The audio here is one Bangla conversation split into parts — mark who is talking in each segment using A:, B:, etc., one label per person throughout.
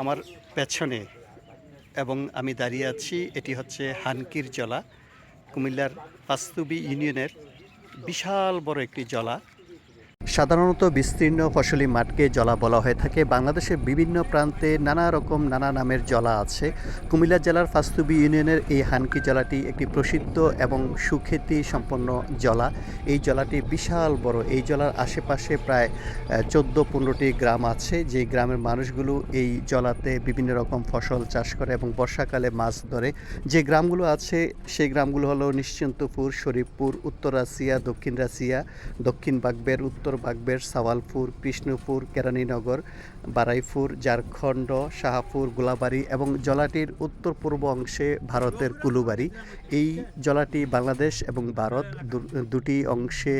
A: আমার পেছনে এবং আমি দাঁড়িয়ে আছি, এটি হচ্ছে হানকির জলা, কুমিল্লার পাস্তুবি ইউনিয়নের বিশাল বড় একটি জলা। সাধারণত বিস্তীর্ণ ফসলি মাঠকে জলা বলা হয়ে থাকে। বাংলাদেশের বিভিন্ন প্রান্তে নানা রকম নানা নামের জলা আছে। কুমিল্লা জেলার ফাস্তুবি ইউনিয়নের এই হানকি জলাটি একটি প্রসিদ্ধ এবং সুখ্যাতি সম্পন্ন জলা। এই জলাটি বিশাল বড়। এই জলার আশেপাশে প্রায় চোদ্দ পনেরোটি গ্রাম আছে। যে গ্রামের মানুষগুলো এই জলাতে বিভিন্ন রকম ফসল চাষ করে এবং বর্ষাকালে মাছ ধরে। যে গ্রামগুলো আছে, সেই গ্রামগুলো হলো নিশ্চিন্তপুর, শরীফপুর, উত্তর রাশিয়া, দক্ষিণ রাশিয়া, দক্ষিণ বাগবের, উত্তর বাগবের সাওয়ালপুর কৃষ্ণপুর কেরানীনগর, বারাইপুর, ঝাড়খণ্ড, শাহাপুর, গোলাবাড়ি এবং জলাটির উত্তর পূর্ব অংশে ভারতের কুলুবাড়ি। এই জলাটি বাংলাদেশ এবং ভারত দুটি অংশে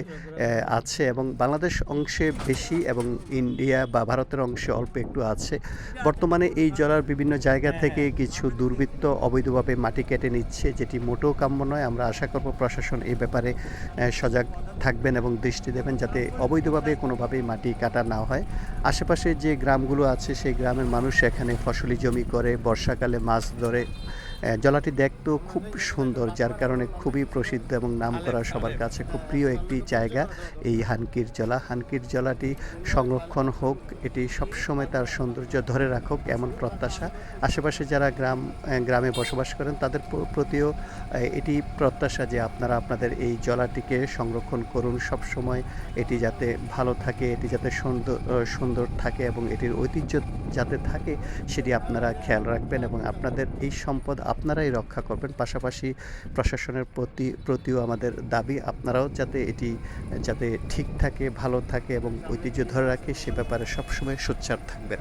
A: আছে এবং বাংলাদেশ অংশে বেশি এবং ইন্ডিয়া বা ভারতের অংশে অল্প একটু আছে। বর্তমানে এই জলার বিভিন্ন জায়গা থেকে কিছু দুর্বৃত্ত অবৈধভাবে মাটি কেটে নিচ্ছে, যেটি মোটেও কাম্য নয়। আমরা আশা করব প্রশাসন এই ব্যাপারে সজাগ থাকবেন এবং দৃষ্টি দেবেন যাতে অবৈধভাবে কোনোভাবেই মাটি কাটা না হয়। আশেপাশে যে গ্রামগুলো আছে, সেই গ্রামের মানুষ এখানে ফসলি জমি করে, বর্ষাকালে মাছ ধরে। জলাটি দেখতেও খুব সুন্দর, যার কারণে খুবই প্রসিদ্ধ এবং নাম করা সবার কাছে খুব প্রিয় একটি জায়গা এই হানকির জলা। হানকির জলাটি সংরক্ষণ হোক, এটি সবসময় তার সৌন্দর্য ধরে রাখুক এমন প্রত্যাশা। আশেপাশে যারা গ্রাম গ্রামে বসবাস করেন, তাদের প্রতিও এটি প্রত্যাশা যে আপনারা আপনাদের এই জলাটিকে সংরক্ষণ করুন। সবসময় এটি যাতে ভালো থাকে, এটি যাতে সুন্দর সুন্দর থাকে এবং এটির ঐতিহ্য যাতে থাকে, সেটি আপনারা খেয়াল রাখবেন এবং আপনাদের এই সম্পদ আপনারাই রক্ষা করবেন। পাশাপাশি প্রশাসনের প্রতি, প্রতিও আমাদের দাবি, আপনারাও যাতে এটি, যাতে ঠিক থাকে, ভালো থাকে এবং ঐতিহ্য ধরে রাখে, সে ব্যাপারে সবসময় সোচ্চার থাকবেন।